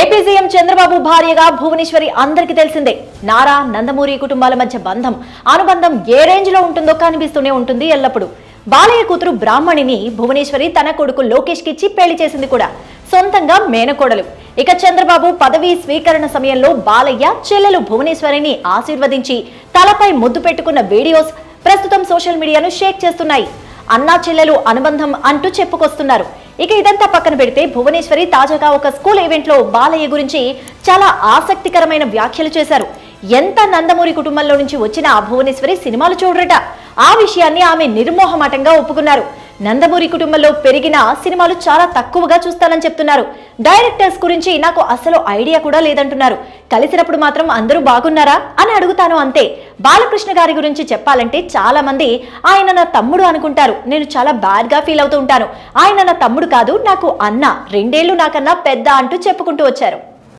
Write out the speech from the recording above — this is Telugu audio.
ఏపీ సీఎం చంద్రబాబు భార్యగా భువనేశ్వరి అందరికీ తెలిసిందే. నారా నందమూరి కుటుంబాల మధ్య బంధం. అనుబంధం ఏ రేంజ్లో ఉంటుందో కనిపిస్తూనే ఉంటుంది ఎల్లప్పుడూ. బాలయ్య కూతురు బ్రాహ్మణిని భువనేశ్వరి తన కొడుకు లోకేష్ కిచ్చి పెళ్ళి చేసింది కూడా. సొంతంగా మేనకోడలు. ఇక చంద్రబాబు పదవీ స్వీకరణ సమయంలో బాలయ్య చెల్లెలు భువనేశ్వరిని ఆశీర్వదించి తలపై ముద్దు పెట్టుకున్న వీడియోస్ ప్రస్తుతం సోషల్ మీడియాను షేక్ చేస్తున్నాయి. అన్నా చెల్లెలు అనుబంధం అంటూ చెప్పుకొస్తున్నారు. ఇక ఇదంతా పక్కన పెడితే భువనేశ్వరి తాజాగా ఒక స్కూల్ ఈవెంట్లో బాలయ్య గురించి చాలా ఆసక్తికరమైన వ్యాఖ్యలు చేశారు. ఎంత నందమూరి కుటుంబంలో నుంచి వచ్చిన భువనేశ్వరి సినిమాలు చూడరట. ఆ విషయాన్ని ఆమె నిర్మోహమాటంగా ఒప్పుకున్నారు. నందమూరి కుటుంబంలో పెరిగిన సినిమాలు చాలా తక్కువగా చూస్తానని చెప్తున్నారు. డైరెక్టర్స్ గురించి నాకు అసలు ఐడియా కూడా లేదంటున్నారు. కలిసినప్పుడు మాత్రం అందరూ బాగున్నారా అని అడుగుతాను అంతే. బాలకృష్ణ గారి గురించి చెప్పాలంటే చాలా మంది ఆయన నా తమ్ముడు అనుకుంటారు. నేను చాలా బ్యాడ్గా ఫీల్ అవుతూ ఉంటాను. ఆయన నా తమ్ముడు కాదు నాకు అన్న. రెండేళ్ళు నాకన్నా పెద్ద అంటూ చెప్పుకుంటూ వచ్చారు.